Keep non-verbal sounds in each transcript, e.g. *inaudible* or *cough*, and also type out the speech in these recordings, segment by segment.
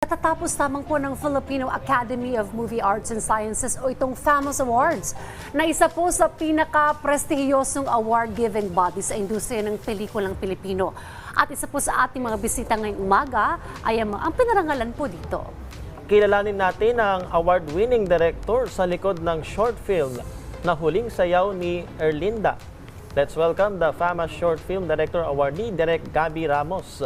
Katatapos lamang po ng Filipino Academy of Movie Arts and Sciences o itong FAMAS Awards na isa po sa pinaka-prestihiyosong award-giving body sa industriya ng pelikulang Pilipino. At isa po sa ating mga bisita ngayong umaga ay ang, ang pinarangalan po dito. Kilalanin natin ang award-winning director sa likod ng short film na Huling Sayaw ni Erlinda. Let's welcome the famous short film director awardee, Direk Gabi Ramos.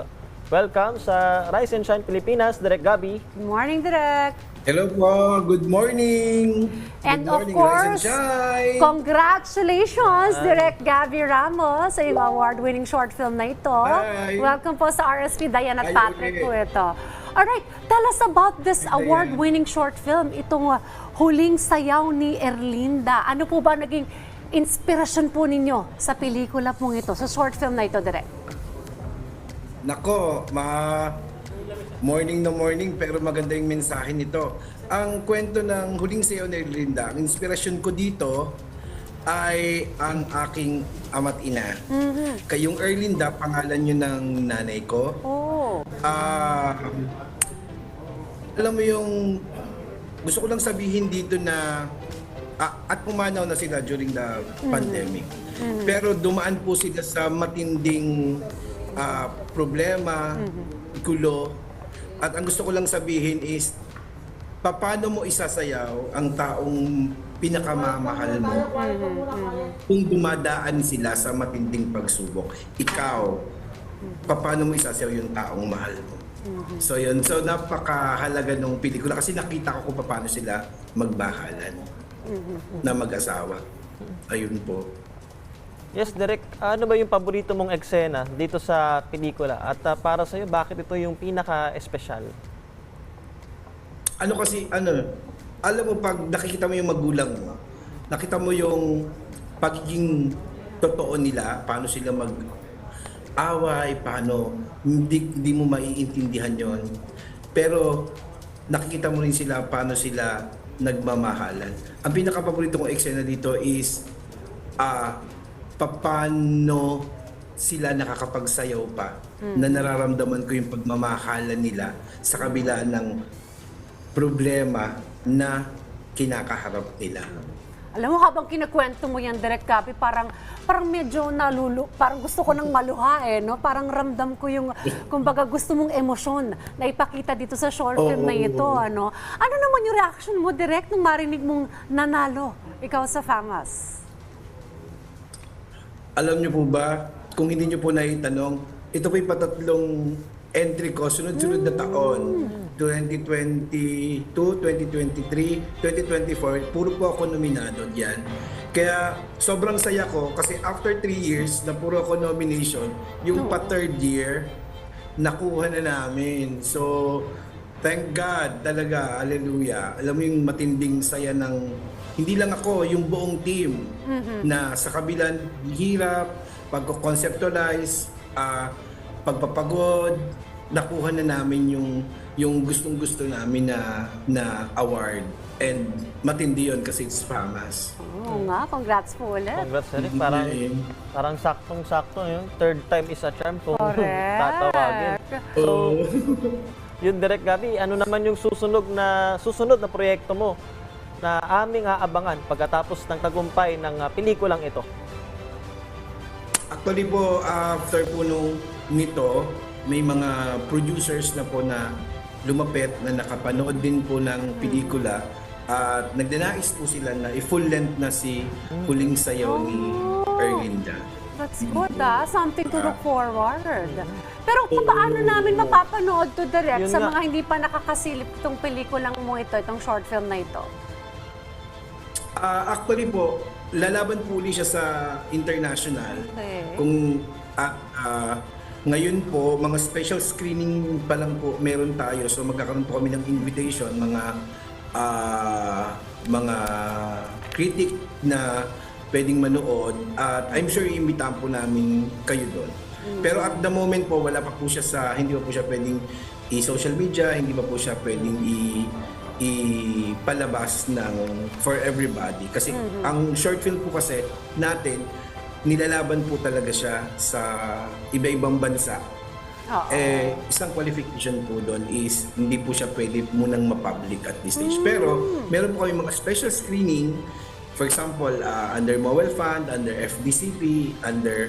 Welcome sa Rise and Shine Pilipinas, Direk Gabi. Good morning, Direk! Hello po, good morning. And good of morning, course, Rise and Shine. congratulations, Direk Gabby Ramos, sa iyong award-winning short film na ito. Hi. Welcome po sa RSP, Diane at Hi, Patrick po ito. Alright, tell us about this award-winning short film, itong uh, Huling Sayaw ni Erlinda. Ano po ba naging inspirasyon po ninyo sa pelikula pong ito, sa short film na ito, Direk? Nako, ma morning na morning pero maganda yung mensahe nito. Ang kwento ng huling sayo ni Linda, ang inspirasyon ko dito ay ang aking ama't ina. Kayong Erlinda, pangalan nyo ng nanay ko. Oh, Ah, alam mo yung gusto ko lang sabihin dito na ah, at pumanaw na sila during the pandemic. Pero dumaan po sila sa matinding ah, problema, gulo. At ang gusto ko lang sabihin is paano mo isasayaw ang taong pinakamamahal mo kung dumadaan sila sa matinding pagsubok. Ikaw, paano mo isasayaw yung taong mahal mo? So yun, so napakahalaga nung pelikula kasi nakita ko kung paano sila magbahalan na mag-asawa. Ayun po. Yes, Direk, ano ba yung paborito mong eksena dito sa pelikula? At ah, para sa'yo, bakit ito yung pinaka-espesyal? Ano kasi, ano, alam mo pag nakikita mo yung magulang mo, nakita mo yung pagiging totoo nila, paano sila mag away, paano hindi, hindi mo maiintindihan yon Pero nakikita mo rin sila paano sila nagmamahalan. Ang pinaka-paborito kong eksena dito is ah paano sila nakakapagsayaw pa na nararamdaman ko yung pagmamahalan nila sa kabila ng problema na kinakaharap nila. Alam mo, habang kinakwento mo yan, Direk Gabi, parang, parang medyo nalulu, parang gusto ko nang maluha eh, no? Parang ramdam ko yung, *laughs* kumbaga gusto mong emosyon na ipakita dito sa short film na ito, ano? Ano naman yung reaction mo, Direk, nung marinig mong nanalo, ikaw sa FAMAS? Alam niyo po ba, kung hindi niyo po naitanong, ito po yung patatlong entry ko, sunod-sunod na taon. 2022, 2023, 2024, puro po ako nominado diyan. Kaya sobrang saya ko kasi after 3 years na puro ako nomination, yung pa third year, nakuha na namin. So, thank God talaga, hallelujah. Alam mo yung matinding saya ng, hindi lang ako, yung buong team na sa kabilang hirap, pagko-conceptualize, ah, pagpapagod, nakuha na namin yung yung gustong-gusto namin na na award and matindi yun kasi it's FAMAS. Oo nga, congrats po ulit. Congrats, Direk. Parang, Mm. parang saktong-sakto yun. Third time is a charm kung Correct. *laughs* tatawagin. So, yun Direk Gabi, ano naman yung susunod na susunod na proyekto mo na aming aabangan pagkatapos ng tagumpay ng ah, pelikulang ito? Actually po, after po nung nito, may mga producers na po na lumapit na nakapanood din po ng pelikula at nagdanais po sila na i-full length na si Huling Sayaw ni Erlinda. That's good ah. Something to look forward. Pero paano namin mapapanood to direct Yun sa nga. mga hindi pa nakakasilip itong pelikulang mo ito, itong short film na ito? Ah, actually po, lalaban po ulit siya sa international. Okay. Kung at ah, ngayon po, mga special screening pa lang po meron tayo. So magkakaroon po kami ng invitation mga ah, mga critic na pwedeng manood at I'm sure iimbitahan po namin kayo doon. Pero at the moment po wala pa po siya sa hindi pa po siya pwedeng i-social media, hindi pa po siya pwedeng i ipalabas ng for everybody kasi ang short film po kasi natin nilalaban po talaga siya sa iba-ibang bansa Oo. eh, isang qualification po doon is hindi po siya pwede munang ma-public at this stage. Pero meron po kami mga special screening, for example, uh, under Mowel Fund, under FDCP, under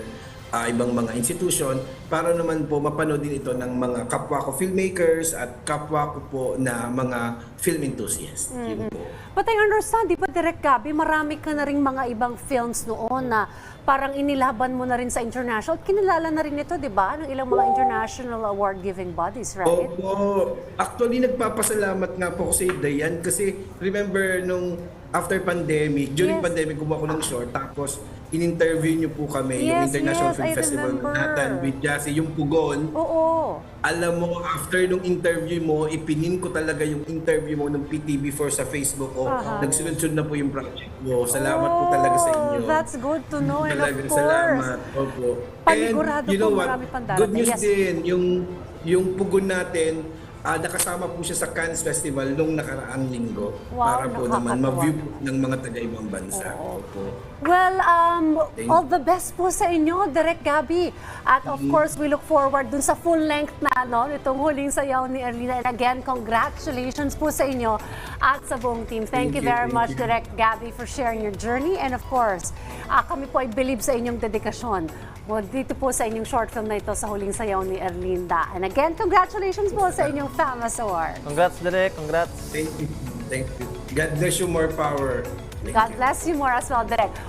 uh, ibang mga institution, para naman po mapanood din ito ng mga kapwa ko filmmakers at kapwa ko po na mga film enthusiasts. Yun po. But I understand, di ba Direk Gabi, marami ka na rin mga ibang films noon na parang inilaban mo na rin sa international. Kinilala na rin ito, di ba, ng ilang mga international award-giving bodies, right? Opo. Actually, nagpapasalamat nga po ako sa Dayan kasi remember nung after pandemic, during Yes. pandemic gumawa ko ng short tapos in-interview niyo po kami yung Yes, International yes, Film I Festival remember. Manhattan with Jassy, yung Pugon. Oo. Alam mo, after nung interview mo, ipinin ko talaga yung interview mo ng PTV4 sa Facebook ko. Aha. Nagsunod-sunod na po yung project mo. Salamat po talaga sa inyo. Oh, That's good to know, and of Talagang course. salamat. Opo. Panigurado po, marami pang Good darating. news Yes. din, yung, yung pugon natin, ah, nakasama po siya sa Cannes Festival nung nakaraang linggo. Wow, para po naman ma-view po ng mga taga-ibang bansa. Opo. Well, um, Thank- all the best po sa inyo, Direk Gabi. At of Mm-hmm. course, we look forward dun sa full length na, no, itong huling sayaw ni Erlina. And again, congratulations po sa inyo at sa buong team. Thank, Thank you you, very thank much, you. Direk Gabi, for sharing your journey. And of course, ah, kami po ay believe sa inyong dedikasyon. Well, dito po sa inyong short film na ito sa huling sayaw ni Erlinda. And again, congratulations po sa inyong FAMAS Award. Congrats, Direk. Congrats. Thank you. Thank you. God bless you more power. Thank God you. bless you more as well, Direk.